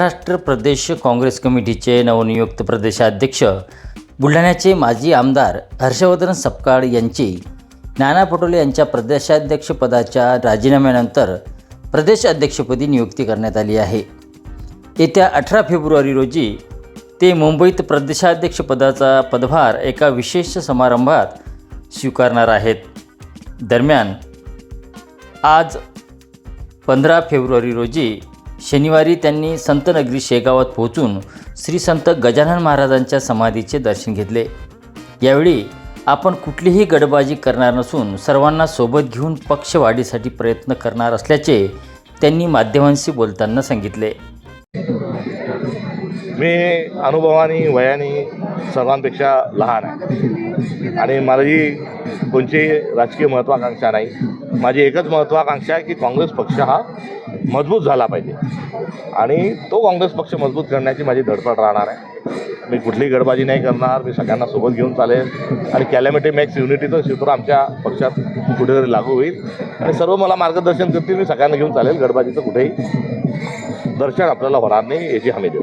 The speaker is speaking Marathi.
महाराष्ट्र प्रदेश काँग्रेस कमिटीचे नवनियुक्त प्रदेशाध्यक्ष बुलढाण्याचे माजी आमदार हर्षवर्धन सपकाळ यांची नाना पटोले यांच्या प्रदेशाध्यक्षपदाच्या राजीनाम्यानंतर प्रदेश अध्यक्षपदी नियुक्ती करण्यात आली आहे. येत्या अठरा फेब्रुवारी रोजी ते मुंबईत प्रदेशाध्यक्षपदाचा पदभार एका विशेष समारंभात स्वीकारणार आहेत. दरम्यान आज पंधरा फेब्रुवारी रोजी शनिवारी त्यांनी संतनगरी शेगावात पोहोचून श्री संत गजानन महाराजांच्या समाधीचे दर्शन घेतले. यावेळी आपण कुठलीही गडबाजी करणार नसून सर्वांना सोबत घेऊन पक्षवाढीसाठी प्रयत्न करणार असल्याचे त्यांनी माध्यमांशी बोलताना सांगितले. मी अनुभवाने वयाने सर्वांपेक्षा लहान आहे. आणि माझी कोणची राजकीय महत्त्वाकांक्षा नाही. माझी एकच महत्त्वाकांक्षा आहे की काँग्रेस पक्ष हा मजबूत झाला पाहिजे. आणि तो काँग्रेस पक्ष मजबूत करण्याची माझी धडपड राहणार आहे. मी कुठली गडबाजी नाही करणार मी सगळ्यांना सोबत घेऊन चालेल. आणि कॅलॅमिटी मॅक्स युनिटीचं सूत्र आमच्या पक्षात कुठेतरी लागू होईल. आणि सर्व मला मार्गदर्शन करतील मी सगळ्यांना घेऊन चालेल. गडबाजीचं कुठेही दर्शन आपल्याला होणार नाही याची हमी देऊ.